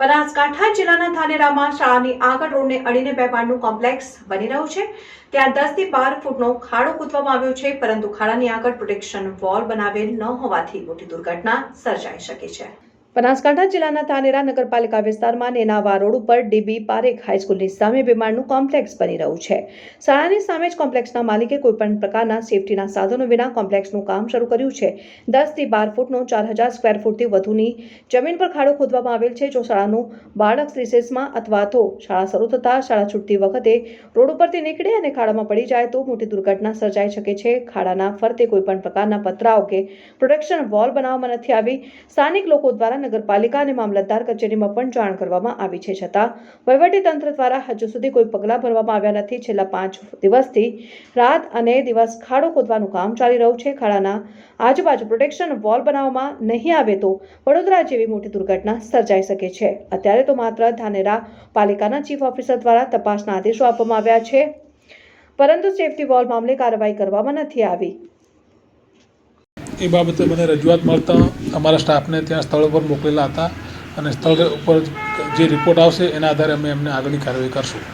બનાસકાંઠા જિલ્લાના ધાનેરામાં શાળાની આગળ રોડને અડીને બે માળનું કોમ્પ્લેક્સ બની રહ્યું છે. ત્યાં દસથી બાર ફૂટનો ખાડો કૂદવામાં આવ્યો છે, પરંતુ ખાડાની આગળ પ્રોટેક્શન વોલ બનાવેલ ન હોવાથી મોટી દુર્ઘટના સર્જાઈ શકે છે. બનાસકાંઠા જિલ્લાના ધાનેરા નગરપાલિકા વિસ્તારમાં નેનાવા રોડ ઉપર ડીબી પારેખ હાઈસ્કૂલની સામે વિમાનનું કોમ્પ્લેક્સ બની રહ્યું છે. શાળાની સામે જ કોમ્પ્લેક્સના માલિકે કોઈપણ પ્રકારના સેફટીના સાધનો વિના કોમ્પ્લેક્સનું કામ શરૂ કર્યું છે. દસથી બાર ફૂટનો ચાર હજાર સ્ક્વેર ફૂટથી વધુની જમીન પર ખાડો ખોદવામાં આવેલ છે. જો શાળાનું બાળક રિસેસમાં અથવા તો શાળા શરૂ થતાં શાળા છૂટતી વખતે રોડ ઉપરથી નીકળે અને ખાડામાં પડી જાય તો મોટી દુર્ઘટના સર્જાઈ શકે છે. ખાડાના ફરતે કોઈપણ પ્રકારના પતરાઓ કે પ્રોટેક્શન વોલ બનાવવામાં નથી આવી. સ્થાનિક લોકો દ્વારા નગરપાલિકા અને મામલતદાર કચેરીમાં પણ જાણ કરવામાં આવી છે છતાં તંત્ર દ્વારા હજુ સુધી કોઈ પગલાં ભરવામાં આવ્યા નથી. છેલ્લા પાંચ દિવસથી રાત અને દિવસ ખાડો ખોદવાનું કામ ચાલી રહ્યું છે. ખાડાના આજુબાજુ પ્રોટેક્શન વોલ બનાવવામાં નહીં આવે તો વડોદરા જેવી મોટી દુર્ઘટના સર્જાઈ શકે છે. અત્યારે તો માત્ર ધાનેરા પાલિકાના ચીફ ઓફિસર દ્વારા તપાસના આદેશો આપવામાં આવ્યા છે. પરંતુ સેફટી વોલ મામલે કાર્યવાહી કરવામાં નથી આવી. એ બાબતે મને રજૂઆત મળતા અમારા સ્ટાફને ત્યાં સ્થળ પર મોકલેલા હતા અને સ્થળ ઉપર જે રિપોર્ટ આવશે એના આધારે અમે એમને આગળની કાર્યવાહી કરશું.